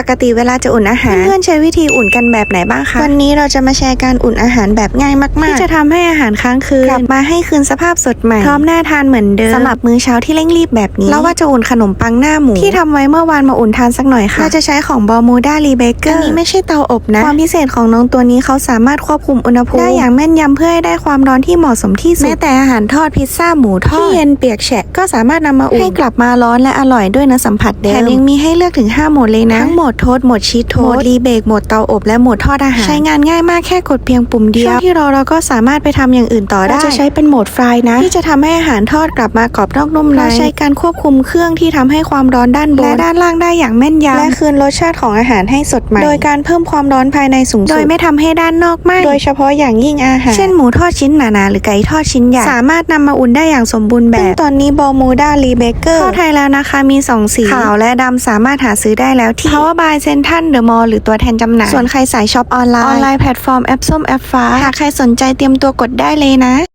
ปกติเวลาจะอุ่นอาหารเพื่อนๆใช้วิธีอุ่นกันแบบไหนบ้างคะวันนี้เราจะมาแชร์การอุ่นอาหารแบบง่ายมากๆที่จะทำให้อาหารค้างคืนกลับมาให้คืนสภาพสดใหม่พร้อมน่าทานเหมือนเดิมสำหรับมื้อเช้าที่เร่งรีบแบบนี้แล้วว่าจะอุ่นขนมปังหน้าหมูที่ทำไว้เมื่อวานมาอุ่นทานสักหน่อยค่ะเราจะใช้ของบอมูด้ารีเบเกอร์อันนี้ไม่ใช่เตาอบนะความพิเศษของน้องตัวนี้เขาสามารถควบคุมอุณหภูมิได้อย่างแม่นยำเพื่อให้ได้ความร้อนที่เหมาะสมที่สุดแม้แต่อาหารทอดพิซซ่าหมูทอดที่เย็นเปียกแฉะก็สามารถนำมาอุ่นให้กลับมาร้อนและอร่อยด้วยเนื้อสัมผัสเดิมแถมยังมีให้เลือกถึง 5 โหมดเลยนะทั้งโหมดโทสต์โหมดชีสโทสต์โหมดรีเบกโหมดเตาอบและโหมดทอดอาหาร ใช้งานง่ายมากแค่กดเพียงปุ่มเดียวช่วงที่รอเราก็สามารถไปทำอย่างอื่นต่อได้เราจะใช้เป็นโหมดฟรายนะ ที่จะทำให้อาหารทอดกลับมากรอบนอกนุ่มในเราใช้การควบคุมเครื่องที่ทำให้ความร้อนด้านบนและด้านล่างได้อย่างแม่นยำและคืนรสชาติของอาหารให้สดใหม่โดยการเพิ่มความร้อนภายในสูงสุดโดยไม่ทำให้ด้านนอกไหม้โดยเฉพาะอย่างยิ่งอาหาร เช่นหมูทอดชิ้นหนาๆหรือไก่ทอดชิ้นใหญ่สามารถนำมาอุ่นได้อย่างสมบูรณ์แบบซึ่งตอนนี้บอมูด้ารีเบเกอร์เข้าไทยแล้วนะคะมี2สีขาวและดำสามารถหาซื้อได้แล้วที่ Power by Central The Mall หรือตัวแทนจำหน่าย ส่วนใครสายช็อปออนไลน์ ออนไลน์แพลตฟอร์มแอปส้มแอปฟ้า หากใครสนใจเตรียมตัวกดได้เลยนะ